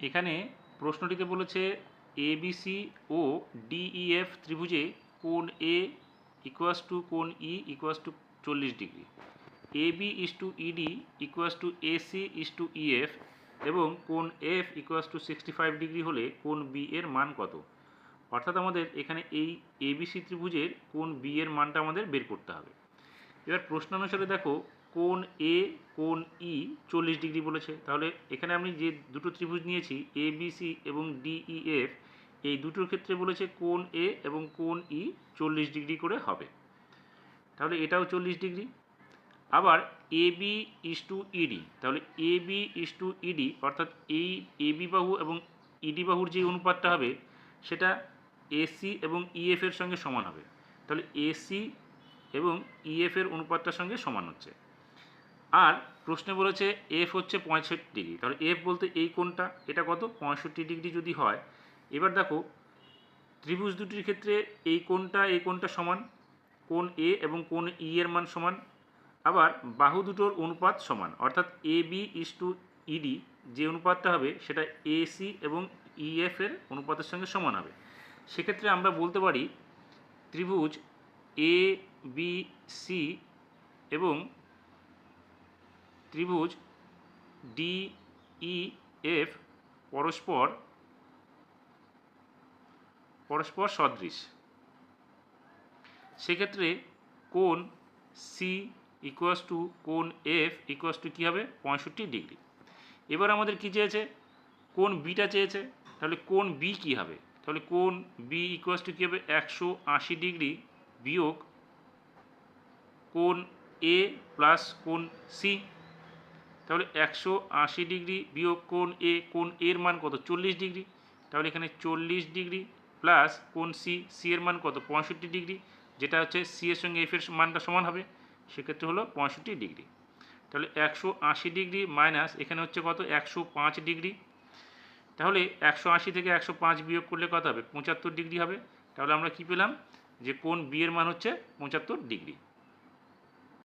এখানে প্রশ্নটিতে বলেছে এবিসি ও ডিইএফ ত্রিভুজে কোণ এ ইকুয়াস টু কোণ ই ইকুয়াস টু চল্লিশ degree. AB is to ED equals to AC is to EF এবং কোণ F equals to sixty five degree হলে কোণ বি এর মান কত? অর্থাৎ আমাদের এখানে এই এবিসি ত্রিভুজের কোণ বি এর মানটা আমাদের বের করতে হবে। এবার প্রশ্ন অনুসারে দেখো কোণ এ কোন ই চল্লিশ ডিগ্রি বলেছে। তাহলে এখানে আমি যে দুটো ত্রিভুজ নিয়েছি এ বি সি এবং ডিইএফ এই দুটোর ক্ষেত্রে বলেছে কোন এ এবং কোন ই চল্লিশ ডিগ্রি করে হবে। তাহলে এটাও চল্লিশ ডিগ্রি। আবার A B is to ED তাহলে A B is to ED অর্থাৎ এই এ বি বাহু এবং ইডি বাহুর যে অনুপাতটা হবে, সেটা এসি এবং ইএফ এর সঙ্গে সমান হবে। তাহলে এসি এবং ইএফ এর অনুপাতটার সঙ্গে সমান হচ্ছে। আর প্রশ্নে বলেছে এফ হচ্ছে পঁয়ষট্টি ডিগ্রি। তাহলে এফ বলতে এই কোণটা, এটা কত? পঁয়ষট্টি ডিগ্রি যদি হয়, এবার দেখো, ত্রিভুজ দুটির ক্ষেত্রে এই কোণটা এই কোণটা সমান, কোণ এ এবং কোণ ই এর মান সমান, আবার বাহু দুটোর অনুপাত সমান। অর্থাৎ A B is to ED যে অনুপাতটা হবে, সেটা এসি এবং ইএফ এর অনুপাতের সঙ্গে সমান হবে। সেক্ষেত্রে আমরা বলতে পারি, ত্রিভুজ এ বি সি এবং ত্রিভুজ ডি ই এফ পরস্পর পরস্পর সদৃশ। সেক্ষেত্রে কোণ সি ইকুয়াস টু কোণ এফ ইকুয়াস টু কী হবে? পঁয়ষট্টি ডিগ্রি। এবার আমাদের কী চেয়েছে? কোণ বিটা চেয়েছে। তাহলে কোণ বি কী হবে? তাহলে কোণ বি ইকুয়াস টু কী হবে? একশো আশি ডিগ্রি বিয়োগ কোণ এ প্লাস কোণ সি তাহলে একশো আশি ডিগ্রি বিয়োগ কোণ এ, কোণ এর মান কত? চল্লিশ ডিগ্রি। তাহলে এখানে চল্লিশ ডিগ্রি প্লাস কোণ সি সি এর মান কত? পঁয়ষট্টি ডিগ্রি, যেটা হচ্ছে সি এর সঙ্গে এফ এর মানটা সমান হবে। সেক্ষেত্রে হলো পঁয়ষট্টি ডিগ্রি। তাহলে একশো আশি ডিগ্রি মাইনাস এখানে হচ্ছে কত? একশো পাঁচ ডিগ্রি। তাহলে একশো আশি থেকে একশো পাঁচ বিয়োগ করলে কত হবে? পঁচাত্তর ডিগ্রি হবে। তাহলে আমরা কি পেলাম? যে কোন বি এর মান হচ্ছে পঁচাত্তর ডিগ্রি।